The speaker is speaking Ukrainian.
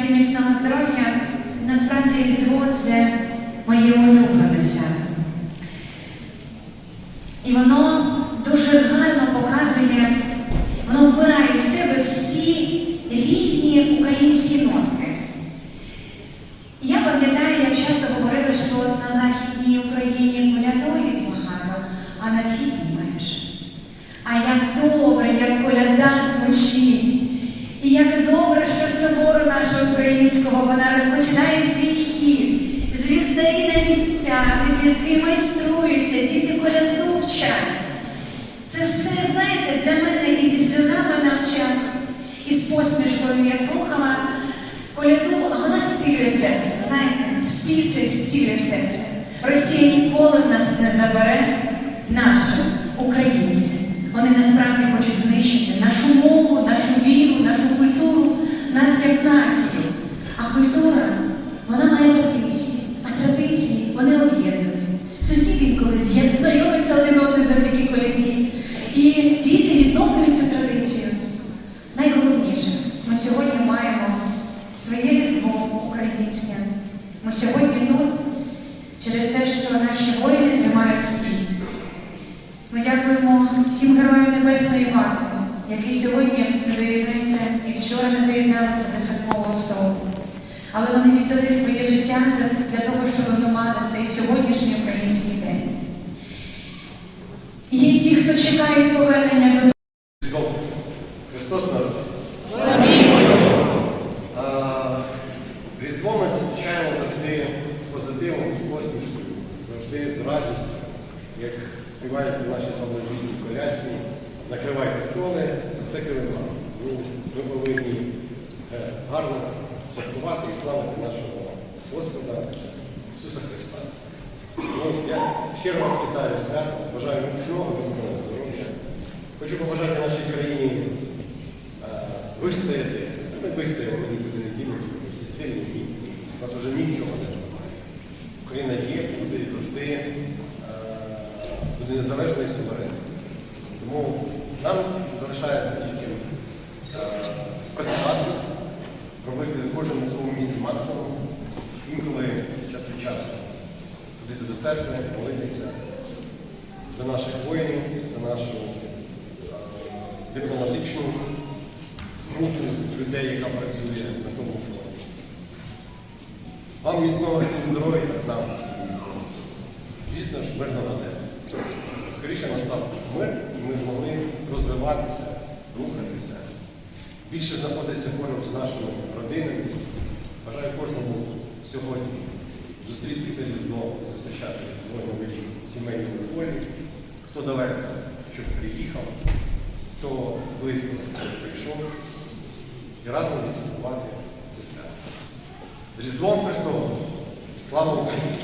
всім міцного здоров'я. Насправді Різдво це моє улюблене свято. І воно дуже гарно показує, воно вбирає в себе всі різні українські нотки. Я пам'ятаю, як часто говорили, що на Західній Україні колядують багато, а на Східній менше. А як добре, як коляда звучить. І як добре, що з нашого українського вона розпочинає свій хід. Звіздарі на місцях, зірки майструються, діти коляду вчать. Це все, знаєте, для мене і зі сльозами на очах, і з посмішкою я слухала коляду, а вона зцілює серце. Знаєте, спів це зцілює серце. Росія ніколи в нас не забере наше українське. Вони насправді хочуть знищити нашу мову, нашу віру, нашу культуру, нас як націю. Культура, вона має традиції, а традиції вони об'єднують. Сусіди інколи знайомляться один одним завдяки коляді. І діти відновлюють цю традицію. Найголовніше, ми сьогодні маємо своє різдво українське. Ми сьогодні тут через те, що наші воїни тримають спій. Ми дякуємо всім героям Небесної варти, які сьогодні доєднуються і вчора не доєдналися. Але вони віддали своє життя для того, щоб ми мали цей сьогоднішній український день. Є ті, хто чекає повернення до. Христос народився. Різдво ми зустрічаємо завжди з позитивом, з посмішкою, завжди з радістю, як співається в нашій славнозвісній колядці. Накривайте столи, все килима. Ну, Ми повинні е, гарно святкувати і славити нашого Господа Ісуса Христа. Я щиро вас вітаю свято, бажаю міцного, міцного здоров'я. Хочу побажати нашій країні е, вистояти. Та Ми вистоїмо, ми нікуди не дінемося, ми всі сильні, міцні. У нас вже нічого не тримає. Україна є, буде завжди е, буде незалежна і суверенна. Тому нам залишається тільки е, кожен на своєму місці максимум, інколи час від часу ходити до церкви, молитися за наших воїнів, за нашу е, дипломатичну групу людей, яка працює на тому фронті. Вам міцного всім здоров'я, нам всім міцного. Звісно ж, мирного неба. Скоріше настав мир, і ми змогли розвиватися, рухатися, більше знаходитися поруч з нашими родинами. Бажаю кожному сьогодні зустріти це різдво, зустрічати різдво новий рік в сімейному. Хто далеко, щоб приїхав, хто близько, щоб прийшов. І разом відсвяткувати це свято. З Різдвом Христовим! Слава Україні!